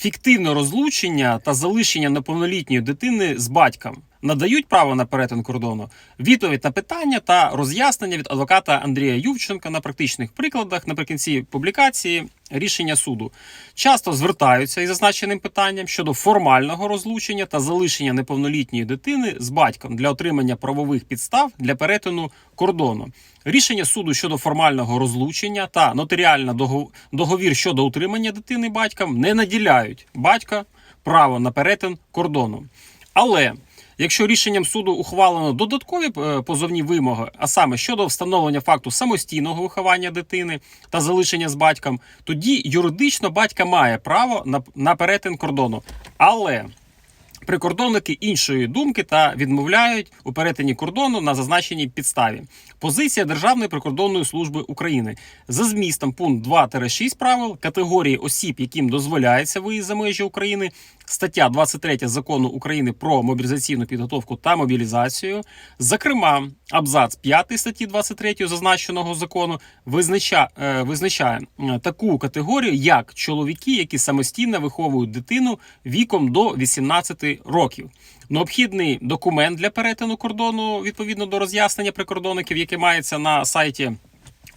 фіктивне розлучення та залишення неповнолітньої дитини з батьком надають право на перетин кордону. Відповідь на питання та роз'яснення від адвоката Андрія Ювченка на практичних прикладах наприкінці публікації рішення суду часто звертаються із зазначеним питанням щодо формального розлучення та залишення неповнолітньої дитини з батьком для отримання правових підстав для перетину кордону. Рішення суду щодо формального розлучення та нотаріальна договір щодо утримання дитини батьком не наділяють батька право на перетин кордону. Але якщо рішенням суду ухвалено додаткові е, позовні вимоги, а саме щодо встановлення факту самостійного виховання дитини та залишення з батьком, тоді юридично батька має право на, перетин кордону. Але Прикордонники іншої думки та відмовляють у перетині кордону на зазначеній підставі. Позиція Державної прикордонної служби України за змістом пункт 2-6 правил категорії осіб, яким дозволяється виїзд за межі України. Стаття 23 закону України про мобілізаційну підготовку та мобілізацію. Зокрема, абзац 5 статті 23 зазначеного закону визначає, е, визначає е, таку категорію, як чоловіки, які самостійно виховують дитину віком до 18 років. Необхідний документ для перетину кордону відповідно до роз'яснення прикордонників, яке мається на сайті.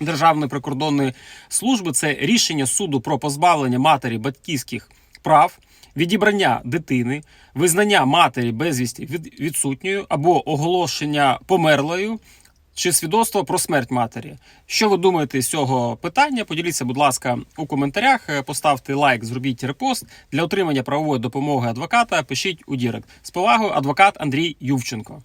Державної прикордонної служби це рішення суду про позбавлення матері батьківських прав, відібрання дитини, визнання матері безвісті від- відсутньою або оголошення померлою. Чи свідоцтво про смерть матері? Що ви думаєте з цього питання? Поділіться, будь ласка, у коментарях. Е, Поставте лайк, зробіть репост для отримання правової допомоги адвоката. Пишіть у Дірект. З повагою, адвокат Андрій Ювченко.